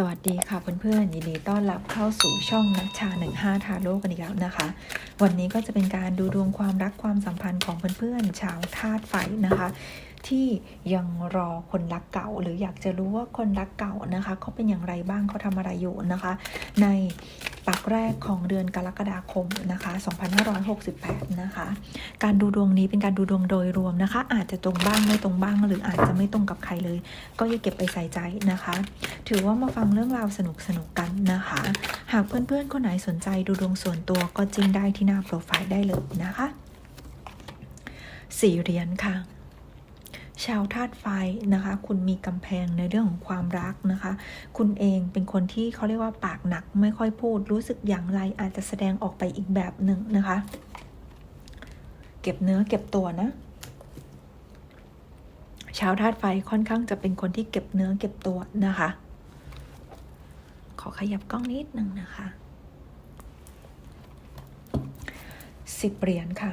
สวัสดีค่ะเพื่อนๆยินดีต้อนรับเข้าสู่ช่องนัชชา 15 ทาโร่กันอีกแล้วนะคะ วันนี้ก็จะเป็นการดูดวงความรักความสัมพันธ์ของเพื่อนๆชาวธาตุไฟนะคะ ที่ยังรอคนรักเก่า หรืออยากจะรู้ว่าคนรักเก่านะคะเขาเป็นอย่างไรบ้างเขาทำอะไรอยู่นะคะ ใน ปักแรกของเดือนกรกฎาคมนะคะ2568นะคะการดูดวงนี้เป็นการดูดวงโดยรวมนะคะ อาจจะตรงบ้างไม่ตรงบ้าง หรืออาจจะไม่ตรงกับใครเลย ก็อย่าเก็บไปใส่ใจนะคะ ถือว่ามาฟังเรื่องราวสนุกสนุกๆกันนะคะ หากเพื่อนๆคนไหนสนใจดูดวงส่วนตัวก็จิ้มได้ที่หน้าโปรไฟล์ได้เลยนะคะสี่เหรียญค่ะ ชาวธาตุไฟนะคะ คุณมีกำแพงในเรื่องของความรักนะคะ คุณเองเป็นคนที่เขาเรียกว่าปากหนักไม่ค่อยพูด รู้สึกอย่างไรอาจจะแสดงออกไปอีกแบบหนึ่งนะคะ เก็บเนื้อเก็บตัวนะชาวธาตุไฟค่อนข้างจะเป็นคนที่เก็บเนื้อเก็บตัวนะคะ ขอขยับกล้องนิดนึงนะคะสิบเหรียญค่ะ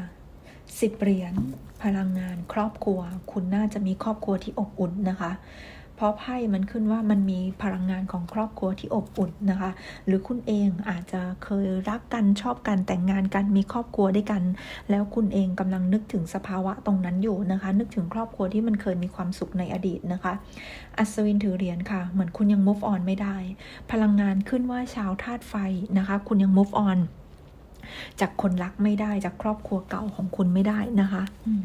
สิบเหรียญพลังงานครอบครัว คุณน่าจะมีครอบครัวที่อบอุ่นนะคะ เพราะไพ่มันขึ้นว่ามันมีพลังงานของครอบครัวที่อบอุ่นนะคะ หรือคุณเองอาจจะเคยรักกันชอบกันแต่งงานกันมีครอบครัวด้วยกัน แล้วคุณเองกำลังนึกถึงสภาวะตรงนั้นอยู่นะคะ นึกถึงครอบครัวที่มันเคยมีความสุขในอดีตนะคะ อัศวินถือเหรียญค่ะ เหมือนคุณยัง move on ไม่ได้ พลังงานขึ้นว่าชาวธาตุไฟนะคะ คุณยัง move on จากคนรักไม่ได้จากครอบครัวเก่าของคุณไม่ได้นะคะอืม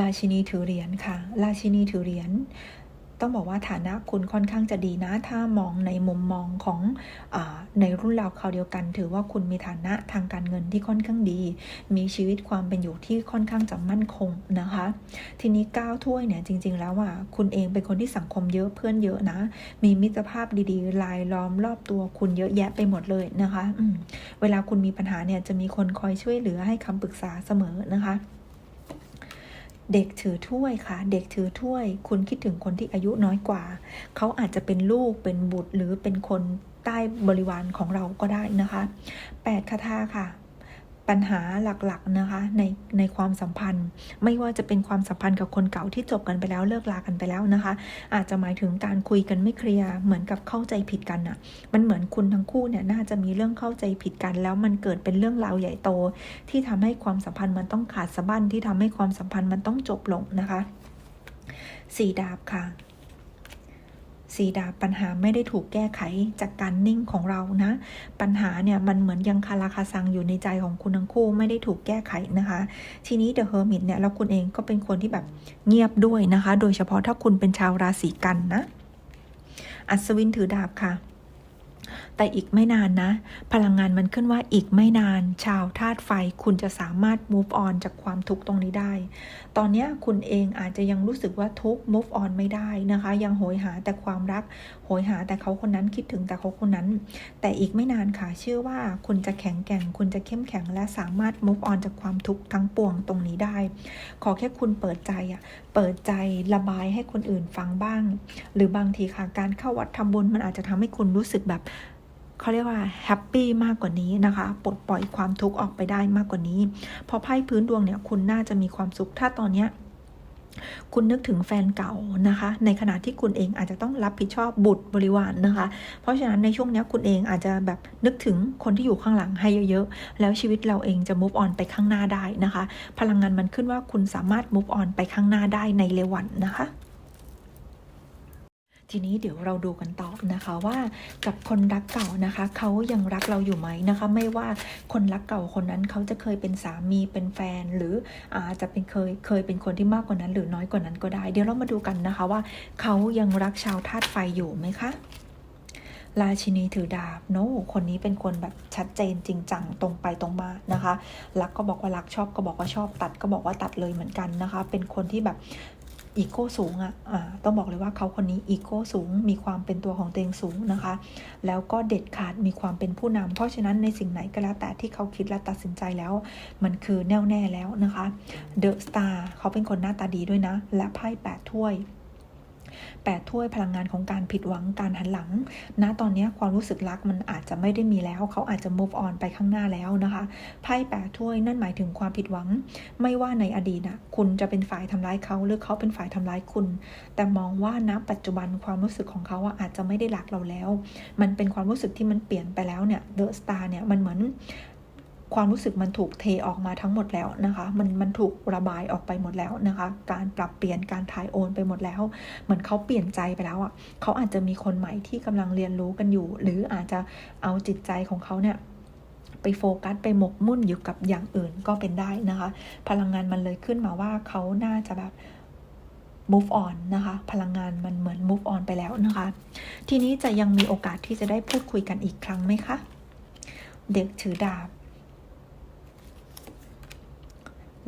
ราชินีถือเหรียญค่ะ ราชินีถือเหรียญต้องบอกว่าฐานะคุณค่อนข้างจะดีนะ ถ้ามองในมุมมองของอา ในรุ่นราวคราวเดียวกัน ถือว่าคุณมีฐานะทางการเงินที่ค่อนข้างดี มีชีวิตความเป็นอยู่ที่ค่อนข้างจะมั่นคงนะคะ ทีนี้ก้าวถ้วยเนี่ยจริง ๆ แล้วอะคุณเองเป็นคนที่สังคมเยอะเพื่อนเยอะนะ มีมิตรภาพดีๆลายล้อมรอบตัวคุณเยอะแยะไปหมดเลยนะคะอืเวลาคุณมีปัญหาเนี่ยจะมีคนคอยช่วยเหลือให้คำปรึกษาเสมอนะคะเด็กถือถ้วยค่ะ เด็กถือถ้วย คุณคิดถึงคนที่อายุน้อยกว่า เขาอาจจะเป็นลูกเป็นบุตรหรือเป็นคน ใต้บริวารของเราก็ได้นะคะแปดคาถาค่ะ ปัญหาหลักๆนะคะในในความสัมพันธ์ ไม่ว่าจะเป็นความสัมพันธ์กับคนเก่าที่จบกันไปแล้วเลิกลากันไปแล้วนะคะ อาจจะหมายถึงการคุยกันไม่เคลียร์เหมือนกับเข้าใจผิดกันอะมันเหมือนคุณทั้งคู่เนี่ยน่าจะมีเรื่องเข้าใจผิดกัน แล้วมันเกิดเป็นเรื่องราวใหญ่โต ที่ทำให้ความสัมพันธ์มันต้องขาดสะบั้นที่ทำให้ความสัมพันธ์มันต้องจบลงนะคะสี่ดาบค่ะ สีดาปัญหาไม่ได้ถูกแก้ไขจากการนิ่งของเรานะ ปัญหาเนี่ยมันเหมือนยังคาราคาซังอยู่ในใจของคุณทั้งคู่ไม่ได้ถูกแก้ไขนะคะ ทีนี้เดอะเฮอร์มิตเนี่ยแล้วคุณเองก็เป็นคนที่แบบเงียบด้วยนะคะ โดยเฉพาะถ้าคุณเป็นชาวราศีกันนะ อัศวินถือดาบค่ะ แต่อีกไม่นานนะ พลังงานมันขึ้นว่าอีกไม่นาน ชาวธาตุไฟคุณจะสามารถ move on จากความทุกข์ตรงนี้ได้ ตอนนี้คุณเองอาจจะยังรู้สึกว่าทุกข์ move on ไม่ได้นะคะ ยังโหยหาแต่ความรัก โหยหาแต่เขาคนนั้นคิดถึงแต่เขาคนนั้น แต่อีกไม่นานค่ะ เชื่อว่าคุณจะแข็งแกร่ง คุณจะเข้มแข็งและสามารถ move on จากความทุกข์ทั้งปวงตรงนี้ได้ ขอแค่คุณเปิดใจอะเปิดใจระบายให้คนอื่นฟังบ้าง หรือบางทีค่ะ การเข้าวัดทำบุญมันอาจจะทำให้คุณรู้สึกแบบ เขาเรียกว่าแฮปปี้มากกว่านี้นะคะปลดปล่อยความทุกข์ออกไปได้มากกว่านี้เพราะไพ่พื้นดวงเนี่ยคุณน่าจะมีความสุขถ้าตอนเนี้ยคุณนึกถึงแฟนเก่านะคะ ในขณะที่คุณเองอาจจะต้องรับผิดชอบบุตรบริวารนนะคะ เพราะฉะนั้นในช่วงนี้คุณเองอาจจะแบบนึกถึงคนที่อยู่ข้างหลังให้เยอะๆ แล้วชีวิตเราเองจะ move on ไปข้างหน้าได้นะคะ พลังงานมันขึ้นว่าคุณสามารถ move on ไปข้างหน้าได้ในเร็ววันนะคะ ทีนี้เดี๋ยวเราดูกันต่อนะคะว่ากับคนรักเก่านะคะเขายังรักเราอยู่ไหมนะคะ ไม่ว่าคนรักเก่าคนนั้นเขาจะเคยเป็นสามีเป็นแฟน หรืออาจจะเป็นเคยเคยเป็นคนที่มากกว่านั้น หรือน้อยกว่านั้นก็ได้ เดี๋ยวเรามาดูกันนะคะว่าเขายังรักชาวธาตุไฟอยู่ไหมคะราชินีถือดาบโน้คนนี้เป็นคนแบบชัดเจนจริงจังตรงไปตรงมานะคะ รักก็บอกว่ารักชอบก็บอกว่าชอบตัดก็บอกว่าตัดเลยเหมือนกันนะคะ เป็นคนที่แบบ อีโก้สูงอะอะต้องบอกเลยว่าเขาคนนี้อีโก้สูง มีความเป็นตัวของตัวเองสูงนะคะ แล้วก็เด็ดขาดมีความเป็นผู้นำเพราะฉะนั้นในสิ่งไหนก็แล้วแต่ที่เขาคิดและตัดสินใจแล้ว มันคือแน่วแน่แล้วนะคะเดอะสตาร์เขาเป็นคนหน้าตาดีด้วยนะ และไพ่แปดถ้วย แปดถ้วยพลังงานของการผิดหวังการหันหลังณตอนนี้ความรู้สึกรักมันอาจจะไม่ได้มีแล้ว เขาอาจจะ move on ไปข้างหน้าแล้วนะคะไพ่แปดถ้วยนั่นหมายถึงความผิดหวัง ไม่ว่าในอดีตนะคุณจะเป็นฝ่ายทำร้ายเขาหรือเขาเป็นฝ่ายทำร้ายคุณ แต่มองว่าณปัจจุบันความรู้สึกของเขาอาจจะไม่ได้รักเราแล้ว มันเป็นความรู้สึกที่มันเปลี่ยนไปแล้วเนี่ยเดอะสตาร์เนี่ยมันเหมือน ความรู้สึกมันถูกเทออกมาทั้งหมดแล้วนะคะ มันมันถูกระบายออกไปหมดแล้วนะคะ การปรับเปลี่ยนการถ่ายโอนไปหมดแล้ว เหมือนเขาเปลี่ยนใจไปแล้วอะเขาอาจจะมีคนใหม่ที่กำลังเรียนรู้กันอยู่ หรืออาจจะเอาจิตใจของเขาเนี่ยไปโฟกัสไปหมกมุ่นอยู่กับอย่างอื่นก็เป็นได้นะคะ พลังงานมันเลยขึ้นมาว่าเขาน่าจะแบบ move on นะคะ พลังงานมันเหมือน move on ไปแล้วนะคะ ทีนี้จะยังมีโอกาสที่จะได้พูดคุยกันอีกครั้งไหมคะ เด็กถือดาบ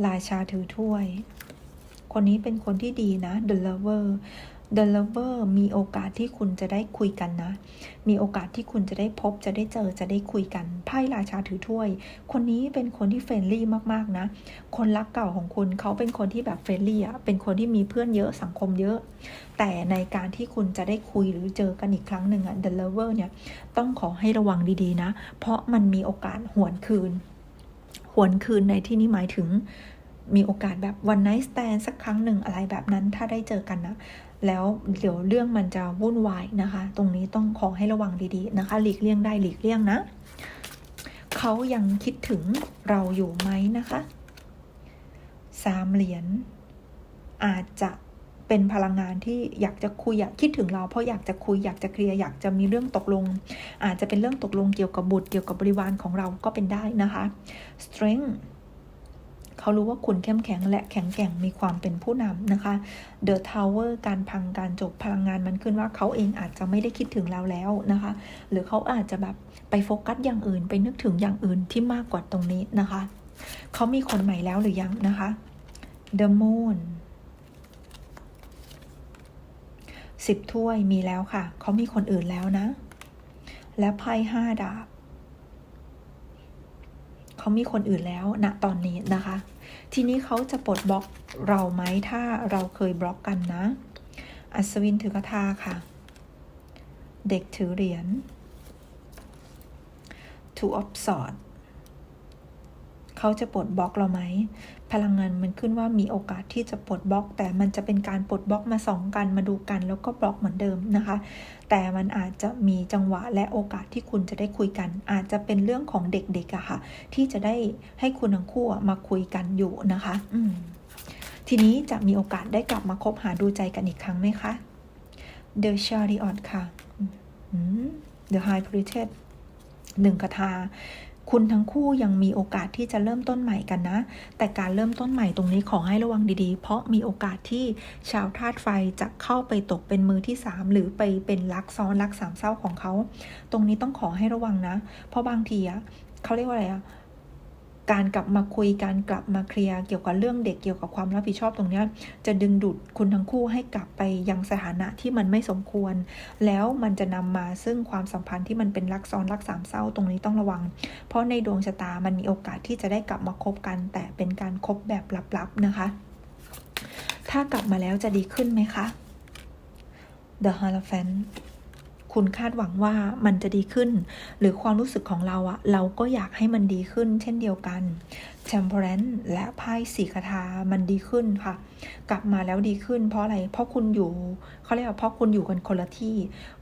ราชาถือถ้วย คนนี้เป็นคนที่ดีนะ The Lover The Lover มีโอกาสที่คุณจะได้คุยกันนะ มีโอกาสที่คุณจะได้พบจะได้เจอจะได้คุยกันไพ่ราชาถือถ้วย คนนี้เป็นคนที่เฟรนลี่มากๆนะ คนรักเก่าของคุณเขาเป็นคนที่แบบเฟรนลี่อะเป็นคนที่มีเพื่อนเยอะสังคมเยอะ แต่ในการที่คุณจะได้คุยหรือเจอกันอีกครั้งหนึ่งอะ The Lover เนี่ยต้องขอให้ระวังดีๆนะ เพราะมันมีโอกาสหวนคืน หวนคืนในที่นี้หมายถึงมีโอกาสแบบวันไนท์สแตนสักครั้งหนึ่งอะไรแบบนั้นถ้าได้เจอกันนะแล้วเดี๋ยวเรื่องมันจะวุ่นวายนะคะ ตรงนี้ต้องขอให้ระวังดีๆนะคะ หลีกเลี่ยงได้หลีกเลี่ยงนะ เขายังคิดถึงเราอยู่ไหมนะคะสามเหรียญอาจจะ เป็นพลังงานที่อยากจะคุยอยากคิดถึงเราเพราะอยากจะคุยอยากจะเคลียร์อยากจะมีเรื่องตกลง อาจจะเป็นเรื่องตกลงเกี่ยวกับบุตรเกี่ยวกับบริวารของเราก็เป็นได้นะคะ strength เขารู้ว่าคุณเข้มแข็งและแข็งแกร่งมีความเป็นผู้นำนะคะ The Tower การพังการจบพลังงานมันขึ้นว่าเขาเองอาจจะไม่ได้คิดถึงเราแล้วนะคะ หรือเขาอาจจะแบบไปโฟกัสอย่างอื่น ไปนึกถึงอย่างอื่นที่มากกว่าตรงนี้นะคะ เขามีคนใหม่แล้วหรือยังนะคะ The Moon สิบถ้วยมีแล้วค่ะ เขามีคนอื่นแล้วนะ และไพ่ห้าดาบ เขามีคนอื่นแล้วณตอนนี้นะคะ ทีนี้เขาจะปลดบล็อกเราไหมถ้าเราเคยบล็อกกันนะ อัศวินถือกระทาค่ะ เด็กถือเหรียญ two of swords เขาจะปลดบล็อกเราไหม พลังงานมันขึ้นว่ามีโอกาสที่จะปลดบล็อก แต่มันจะเป็นการปลดบล็อกมาสองกันมาดูกัน แล้วก็บล็อกเหมือนเดิมนะคะ แต่มันอาจจะมีจังหวะและโอกาสที่คุณจะได้คุยกัน อาจจะเป็นเรื่องของเด็กๆอะค่ะ ที่จะได้ให้คุณทั้งคู่มาคุยกันอยู่นะคะ อืมทีนี้จะมีโอกาสได้กลับมาคบหาดูใจกันอีกครั้งไหมคะ The Chariot ค่ะอืม The High Priestess หนึ่งคาถา คุณทั้งคู่ยังมีโอกาสที่จะเริ่มต้นใหม่กันนะ แต่การเริ่มต้นใหม่ตรงนี้ขอให้ระวังดีๆ เพราะมีโอกาสที่ชาวธาตุไฟจะเข้าไปตกเป็นมือที่สามหรือไปเป็นรักซ้อนรักสามเศร้าของเขา ตรงนี้ต้องขอให้ระวังนะ เพราะบางทีอะเขาเรียกว่าอะไรอะ การกลับมาคุยการกลับมาเคลียร์เกี่ยวกับเรื่องเด็กเกี่ยวกับความรับผิดชอบตรงนี้จะดึงดูดคุณทั้งคู่ให้กลับไปยังสถานะที่มันไม่สมควร แล้วมันจะนำมาซึ่งความสัมพันธ์ที่มันเป็นรักซ้อนรักสามเศร้าตรงนี้ต้องระวัง เพราะในดวงชะตามันมีโอกาสที่จะได้กลับมาคบกัน แต่เป็นการคบแบบลับๆนะคะ ถ้ากลับมาแล้วจะดีขึ้นไหมคะ The Hierophant คุณคาดหวังว่ามันจะดีขึ้น หรือความรู้สึกของเราอะเราก็อยากให้มันดีขึ้น เช่นเดียวกัน Temperance และไพ่สีคาถามันดีขึ้นค่ะ กลับมาแล้วดีขึ้น เพราะอะไร เพราะคุณอยู่เขาเรียกว่าเพราะคุณอยู่กันคนละที่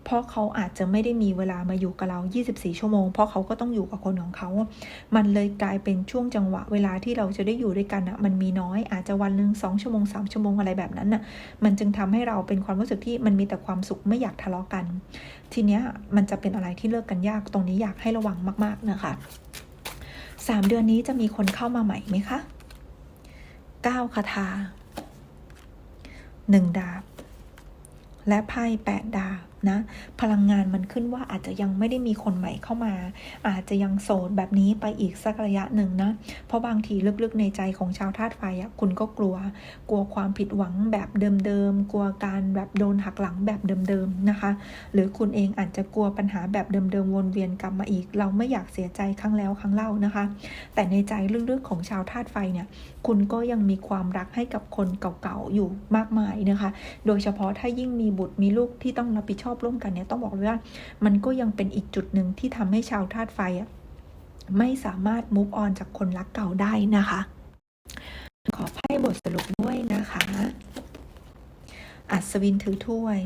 เพราะเขาอาจจะไม่ได้มีเวลามาอยู่กับเรา 24 ชั่วโมง เพราะเขาก็ต้องอยู่กับคนของเขา มันเลยกลายเป็นช่วงจังหวะเวลาที่เราจะได้อยู่ด้วยกันอะมันมีน้อย อาจจะวันหนึ่งสองชั่วโมงสามชั่วโมงอะไรแบบนั้นน่ะ มันจึงทำให้เราเป็นความรู้สึกที่มันมีแต่ความสุขไม่อยากทะเลาะกัน ทีเนี้ยมันจะเป็นอะไรที่เลิกกันยาก ตรงนี้อยากให้ระวังมาก ๆนะคะ สามเดือนนี้จะมีคนเข้ามาใหม่ไหมคะเก้าคาถาหนึ่งดาบ และไพ่แปดดาบ นะ พลังงานมันขึ้นว่าอาจจะยังไม่ได้มีคนใหม่เข้ามา อาจจะยังโสดแบบนี้ไปอีกสักระยะหนึ่งนะ เพราะบางทีลึกๆในใจของชาวธาตุไฟอะคุณก็กลัว กลัวความผิดหวังแบบเดิมๆ กลัวการแบบโดนหักหลังแบบเดิมๆนะคะ หรือคุณเองอาจจะกลัวปัญหาแบบเดิมๆวนเวียนกลับมาอีก เราไม่อยากเสียใจครั้งแล้วครั้งเล่านะคะ แต่ในใจลึกๆของชาวธาตุไฟเนี่ย คุณก็ยังมีความรักให้กับคนเก่าๆอยู่มากมายนะคะ โดยเฉพาะถ้ายิ่งมีบุตรมีลูกที่ต้องรับผิดชอบอบร่วมกันเนี่ยต้องบอกเลยว่ามันก็ยังเป็นอีกจุดหนึ่งที่ทำให้ชาวธาตุไฟอะไม่สามารถ move on จากคนรักเก่าได้นะคะ ขอไพ่บทสรุปด้วยนะคะ อัศวินถือถ้วย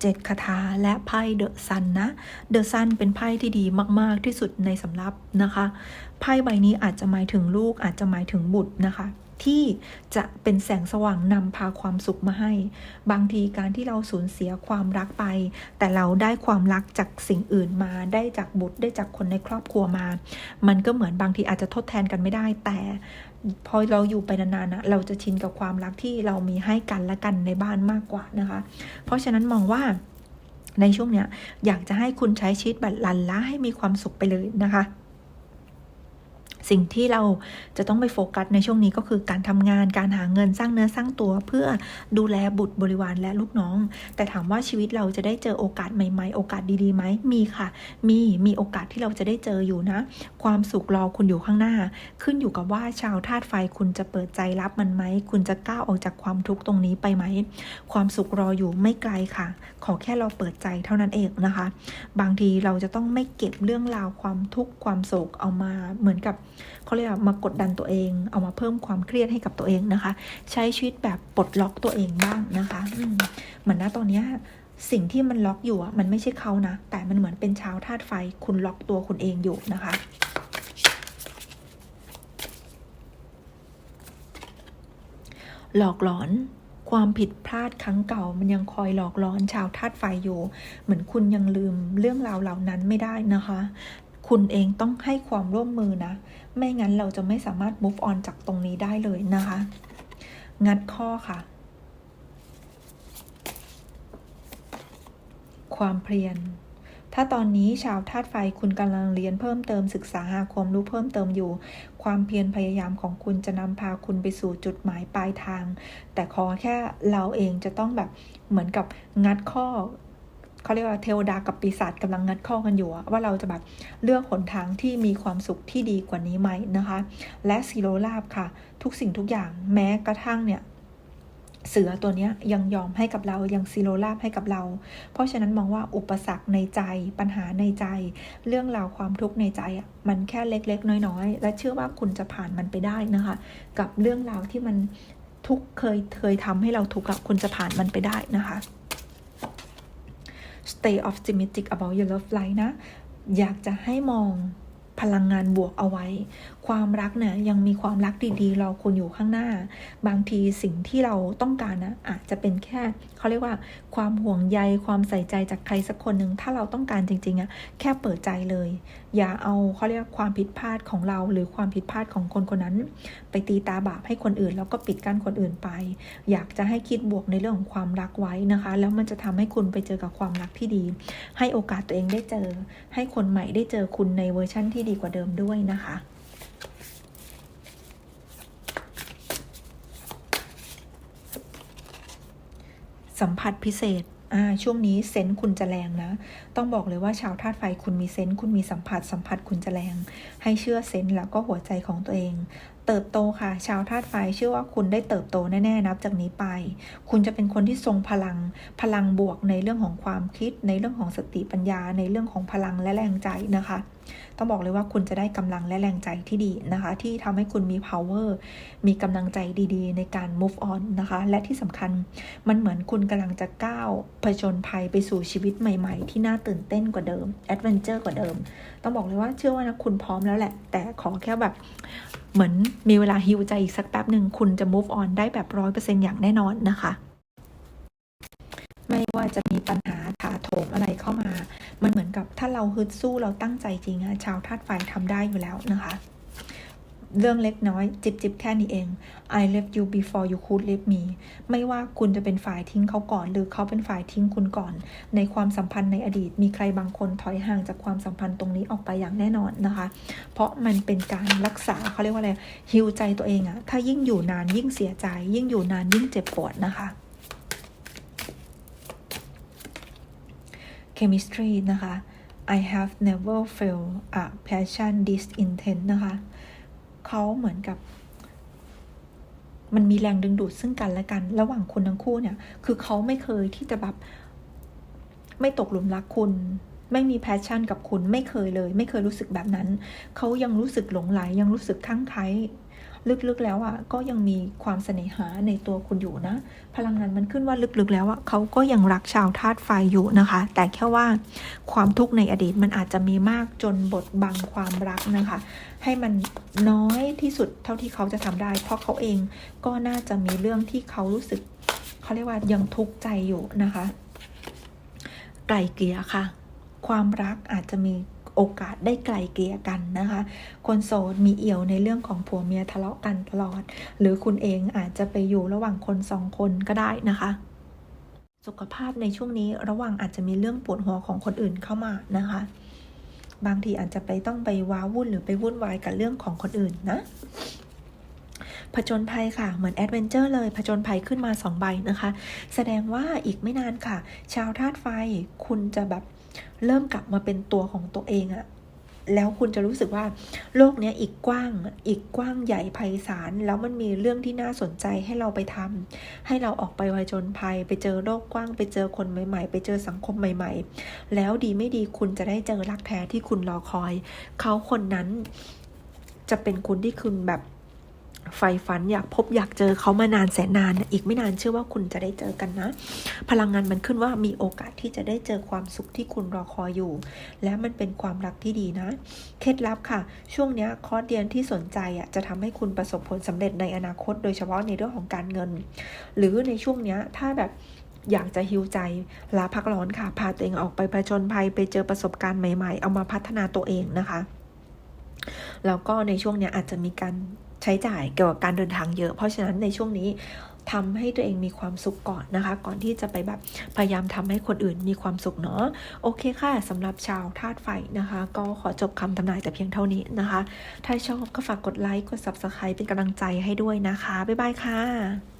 เจ็ดคาถาและไพ่เดอะซันนะ เดอะซันเป็นไพ่ที่ดีมาก ๆ ที่สุดในสำรับนะคะ ไพ่ใบนี้อาจจะหมายถึงลูกอาจจะหมายถึงบุตรนะคะ ที่จะเป็นแสงสว่างนำพาความสุขมาให้ บางทีการที่เราสูญเสียความรักไป แต่เราได้ความรักจากสิ่งอื่นมา ได้จากบุตรได้จากคนในครอบครัวมา มันก็เหมือนบางทีอาจจะทดแทนกันไม่ได้ แต่พอเราอยู่ไปนานๆนะเราจะชินกับความรักที่เรามีให้กันและกันในบ้านมากกว่านะคะ เพราะฉะนั้นมองว่าในช่วงเนี้ยอยากจะให้คุณใช้ชีวิตแบบลันละให้มีความสุขไปเลยนะคะ สิ่งที่เราจะต้องไปโฟกัสในช่วงนี้ก็คือการทำงานการหาเงินสร้างเนื้อสร้างตัวเพื่อดูแลบุตรบริวารและลูกน้อง แต่ถามว่าชีวิตเราจะได้เจอโอกาสใหม่ๆ โอกาสดีๆไหมมีค่ะ มีมีโอกาสที่เราจะได้เจออยู่นะ ความสุขรอคุณอยู่ข้างหน้า ขึ้นอยู่กับว่าชาวธาตุไฟคุณจะเปิดใจรับมันไหมคุณจะก้าวออกจากความทุกข์ตรงนี้ไปไหม ความสุขรออยู่ไม่ไกลค่ะ ขอแค่เราเปิดใจเท่านั้นเองนะคะ บางทีเราจะต้องไม่เก็บเรื่องราวความทุกข์ความโศกเอามาเหมือนกับเขาเรียกมากดดันตัวเอง เอามาเพิ่มความเครียดให้กับตัวเองนะคะ ใช้ชีวิตแบบปลดล็อกตัวเองบ้างนะคะเหมือนนะตอนเนี้ยสิ่งที่มันล็อกอยู่อะมันไม่ใช่เขานะ แต่มันเหมือนเป็นชาวธาตุไฟ คุณล็อกตัวคุณเองอยู่นะคะหลอกหลอนความผิดพลาดครั้งเก่า มันยังคอยหลอกหลอนชาวธาตุไฟอยู่ เหมือนคุณยังลืมเรื่องราวเหล่านั้นไม่ได้นะคะ คุณเองต้องให้ความร่วมมือนะ ไม่งั้นเราจะไม่สามารถ move on จากตรงนี้ได้เลยนะคะ งัดข้อค่ะ ความเพลียนถ้าตอนนี้ชาวธาตุไฟคุณกำลังเรียนเพิ่มเติมศึกษาหาความรู้เพิ่มเติมอยู่ ความเพียรพยายามของคุณจะนำพาคุณไปสู่จุดหมายปลายทาง แต่ขอแค่เราเองจะต้องแบบเหมือนกับงัดข้อ เขาเรียกว่าเทวดากับปีศาจกำลังงัดข้อกันอยู่ว่าเราจะแบบเลือกหนทางที่มีความสุขที่ดีกว่านี้ไหมนะคะ และซีโรลาบค่ะ ทุกสิ่งทุกอย่างแม้กระทั่งเนี่ยเสือตัวนี้ยังยอมให้กับเรายังซีโรลาบให้กับเรา เพราะฉะนั้นมองว่าอุปสรรคในใจปัญหาในใจ เรื่องราวความทุกข์ในใจอะมันแค่เล็ก ๆ น้อยๆ และเชื่อว่าคุณจะผ่านมันไปได้นะคะ กับเรื่องราวที่มันทุกเคยเคยทำให้เราทุกข์คุณจะผ่านมันไปได้นะคะ stay optimistic about your love life นะ อยากจะให้มองพลังงานบวกเอาไว้ความรักเนี่ยยังมีความรักดีๆ รอคุณอยู่ข้างหน้า บางทีสิ่งที่เราต้องการนะอาจจะเป็นแค่เขาเรียกว่า ความห่วงใยความใส่ใจจากใครสักคนหนึ่งถ้าเราต้องการจริงๆอะแค่เปิดใจเลย อย่าเอาเขาเรียกว่าความผิดพลาดของเรา หรือความผิดพลาดของคนคนนั้น ไปตีตาบาปให้คนอื่น แล้วก็ปิดกั้นคนอื่นไป อยากจะให้คิดบวกในเรื่องของความรักไว้นะคะ แล้วมันจะทำให้คุณไปเจอกับความรักที่ดี ให้โอกาสตัวเองได้เจอ ให้คนใหม่ได้เจอคุณในเวอร์ชั่นที่ดีกว่าเดิมด้วยนะคะ สัมผัสพิเศษอ่าช่วงนี้เซนต์คุณจะแรงนะ ต้องบอกเลยว่าชาวธาตุไฟคุณมีเซนต์คุณมีสัมผัสสัมผัสคุณจะแรง ให้เชื่อเซนต์แล้วก็หัวใจของตัวเองเติบโตค่ะ ชาวธาตุไฟเชื่อว่าคุณได้เติบโตแน่ๆนับจากนี้ไป คุณจะเป็นคนที่ทรงพลังพลังบวกในเรื่องของความคิด ในเรื่องของสติปัญญา ในเรื่องของพลังและแรงใจนะคะ ต้องบอกเลยว่าคุณจะได้กำลังและแรงใจที่ดีนะคะ ที่ทำให้คุณมี power มีกำลังใจดีๆ ในการ move on นะคะ และที่สำคัญมันเหมือนคุณกำลังจะก้าวผจญภัยไปสู่ชีวิตใหม่ๆ ที่น่าตื่นเต้นกว่าเดิม adventure กว่าเดิม ต้องบอกเลยว่าเชื่อว่านะคุณพร้อมแล้วแหละ แต่ขอแค่แบบเหมือนมีเวลาฮิวใจอีกสักแป๊บหนึ่งคุณจะ move on ได้แบบร้อยเปอร์เซ็นอย่างแน่นอนนะคะ ไม่ว่าจะมีปัญหาถาโถมอะไรเข้ามา มันเหมือนกับถ้าเราฮึดสู้เราตั้งใจจริงอะชาวธาตุไฟทำได้อยู่แล้วนะคะ เรื่องเล็กน้อย จิบจิบแค่นี้เอง I left you before you could leave me ไม่ว่าคุณจะเป็นฝ่ายทิ้งเขาก่อน หรือเขาเป็นฝ่ายทิ้งคุณก่อน ในความสัมพันธ์ในอดีต มีใครบางคนถอยห่างจากความสัมพันธ์ตรงนี้ออกไปอย่างแน่นอนนะคะ เพราะมันเป็นการรักษาเขาเรียกว่าอะไรฮิวใจตัวเองอะถ้ายิ่งอยู่นานยิ่งเสียใจ ยิ่งอยู่นานยิ่งเจ็บปวดนะคะ chemistry นะคะ I have never felt a passion this intense นะคะ เขาเหมือนกับ มันมีแรงดึงดูดซึ่งกันและกัน ระหว่างคุณทั้งคู่เนี่ย คือเขาไม่เคยที่จะแบบ ไม่ตกหลุมรักคุณ ไม่มีแพชชั่นกับคุณไม่เคยเลย ไม่เคยรู้สึกแบบนั้น เขายังรู้สึกหลงไหลยังรู้สึกทั้งไคล้ ลึกๆแล้วอะก็ยังมีความเสน่หาในตัวคุณอยู่นะ พลังงานมันขึ้นว่าลึกๆแล้วอะเขาก็ยังรักชาวธาตุไฟอยู่นะคะ แต่แค่ว่าความทุกข์ในอดีตมันอาจจะมีมากจนบดบังความรักนะคะ ให้มันน้อยที่สุดเท่าที่เขาจะทำได้ เพราะเขาเองก็น่าจะมีเรื่องที่เขารู้สึกเขาเรียกว่ายังทุกข์ใจอยู่นะคะ ไกลเกลียค่ะ ความรักอาจจะมี โอกาสได้ไกลเกลี่ยกันนะคะ คนโสดมีเอี่ยวในเรื่องของผัวเมียทะเลาะกันตลอด หรือคุณเองอาจจะไปอยู่ระหว่างคนสองคนก็ได้นะคะสุขภาพในช่วงนี้ระหว่างอาจจะมีเรื่องปวดหัวของคนอื่นเข้ามานะคะ บางทีอาจจะไปต้องไปว้าวุ่นหรือไปวุ่นวายกับเรื่องของคนอื่นนะ ผจญภัยค่ะ เหมือนแอดเวนเจอร์เลย ผจญภัยขึ้นมาสองใบนะคะ แสดงว่าอีกไม่นานค่ะ ชาวธาตุไฟคุณจะแบบ เริ่มกลับมาเป็นตัวของตัวเองอะแล้วคุณจะรู้สึกว่าโลกนี้อีกกว้าง อีกกว้างใหญ่ไพศาล แล้วมันมีเรื่องที่น่าสนใจให้เราไปทำให้เราออกไปผจญภัย ไปเจอโลกกว้าง ไปเจอคนใหม่ๆ ไปเจอสังคมใหม่ ๆ แล้วดีไม่ดีคุณจะได้เจอรักแท้ที่คุณรอคอย เขาคนนั้นจะเป็นคุณที่คุณแบบ ใฝ่ฝันอยากพบอยากเจอเขามานานแสนนาน อีกไม่นานเชื่อว่าคุณจะได้เจอกันนะ พลังงานมันขึ้นว่ามีโอกาสที่จะได้เจอความสุขที่คุณรอคอยอยู่ และมันเป็นความรักที่ดีนะ เคล็ดลับค่ะ ช่วงนี้คอร์สเรียนที่สนใจอะจะทำให้คุณประสบผลสำเร็จในอนาคต โดยเฉพาะในเรื่องของการเงิน หรือในช่วงนี้ถ้าแบบอยากจะฮิวใจลาพักร้อนค่ะ พาตัวเองออกไปผจญภัยไปเจอประสบการณ์ใหม่ ๆ เอามาพัฒนาตัวเองนะคะ แล้วก็ในช่วงนี้อาจจะมีการ ใช้จ่ายเกี่ยวกับการเดินทางเยอะ เพราะฉะนั้นในช่วงนี้ทำให้ตัวเองมีความสุขก่อนนะคะ ก่อนที่จะไปแบบพยายามทำให้คนอื่นมีความสุขเนาะโอเคค่ะสำหรับชาวธาตุไฟนะคะ ก็ขอจบคำทำนายแต่เพียงเท่านี้นะคะ ถ้าชอบก็ฝากกดไลค์กด Subscribe เป็นกำลังใจให้ด้วยนะคะ บ๊ายบายค่ะ